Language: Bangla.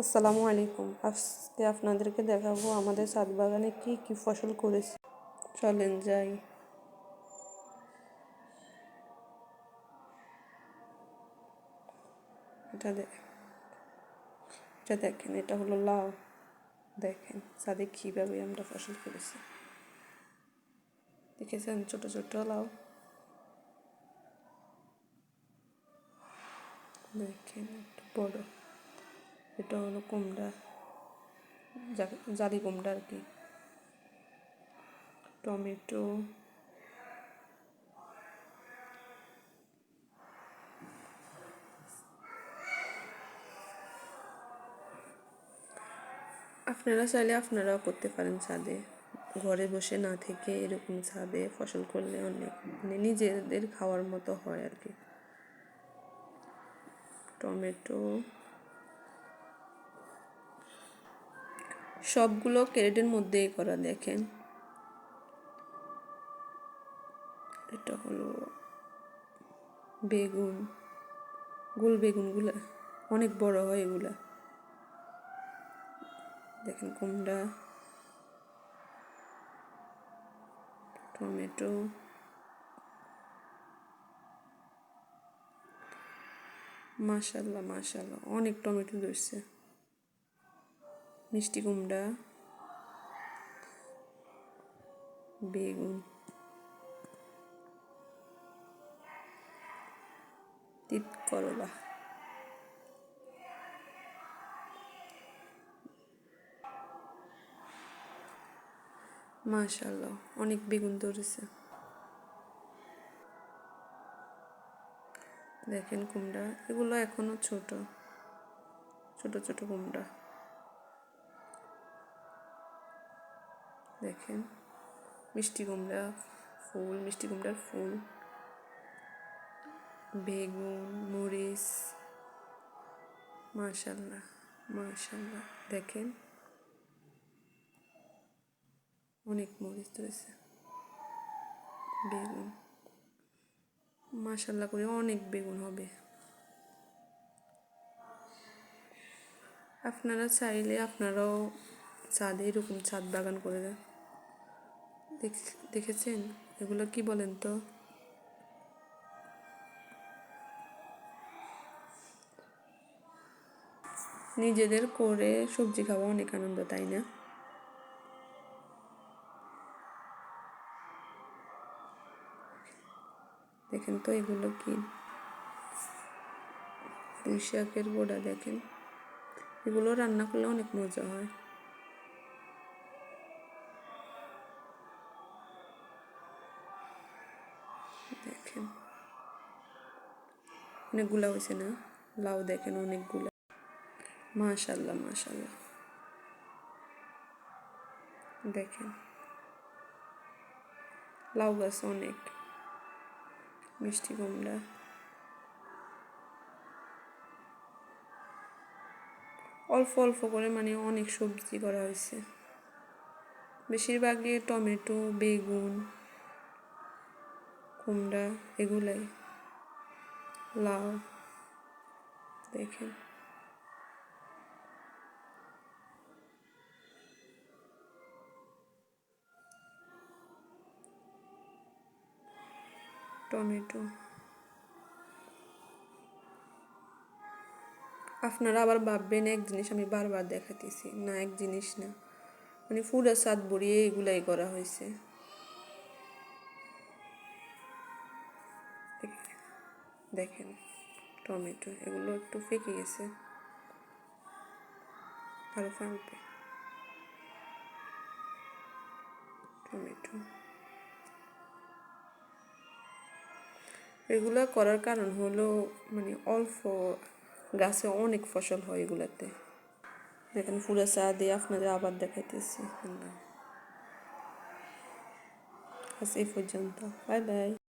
আসসালামু আলাইকুম। আজকে আপনাদেরকে দেখাবো আমাদের ছাদ বাগানে কি কি ফসল করেছি। চলেন যাই। এটা এটা দেখেন, এটা হলো লাউ। দেখেন ছাদে কীভাবে আমরা ফসল করেছি। দেখেছেন ছোট ছোট লাউ? দেখেন একটু বড়। এটা হলো কুমড়া জালি কুমড়া আর কি। টমেটো, আপনারা চাইলে আপনারাও করতে পারেন ছাদে। ঘরে বসে না থেকে এরকম ছাদে ফসল করলে অনেক মানে নিজেদের খাওয়ার মতো হয় আর কি। টমেটো সবগুলো ক্যারেটের মধ্যেই করা, দেখেন। এটা হলো বেগুন, গোল বেগুনগুলা, অনেক বড় হয় এগুলা। দেখেন কুমড়া টমেটো। মাশাল্লাহ মাশাল্লাহ, অনেক টমেটো ধরছে। মিষ্টি কুমড়া, বেগুন তিত করলা মাশাল্লাহ অনেক বেগুন ধরেছে। দেখেন কুমড়া, এগুলো এখনও ছোট ছোট ছোট কুমড়া। দেখেন। মিষ্টি কুমড়া ফুল, মিষ্টি কুমড়ার ফুল। বেগুন, মরিচ। মাশাল্লাহ মাশাল্লাহ। দেখেন। অনেক মরিচ রয়েছে। বেগুন। মাশাল্লাহ করে অনেক বেগুন হবে। আপনারা চাইলে আপনারাও ছাদে এরকম ছাদ বাগান করে দেন। দেখেছেন? এগুলো কি বলেন তো? নিজেদের করে সবজি খাওয়া অনেক আনন্দ, তাই না? দেখেন তো এগুলো কি? পুঁই শাকের গোড়া দেখেন। এগুলো রান্না করলে অনেক মজা হয়। দেখেন। অনেকগুলা হয়েছে না? লাউ দেখেন অনেকগুলা। মাশাল্লাহ মাশাল্লাহ দেখেন। লাউ গাছ অনেক। মিষ্টি কুমড়া। অল্প অল্প করে মানে অনেক সবজি করা হয়েছে বেশিরভাগই টমেটো, বেগুন। কুমড়া এগুলাই। লাউ, দেখেন। টমেটো। আপনারা আবার ভাববেন, এক জিনিস আমি বারবার দেখাতেছি, না, এক জিনিস না। মানে ফুড আর স্বাদ বড়িয়ে এগুলাই করা হয়েছে। দেখেন, টমেটো, এগুলো একটু ফেঁকে গেছে। আরও ফাঁকবে টমেটো। এগুলো করার কারণ হলো মানে অল্প গাছে অনেক ফসল হয় এগুলাতে। দেখেন, ফুলের চা দিয়ে আপনাদের আবার দেখাইতেছি। আজ এই পর্যন্ত। Bye bye.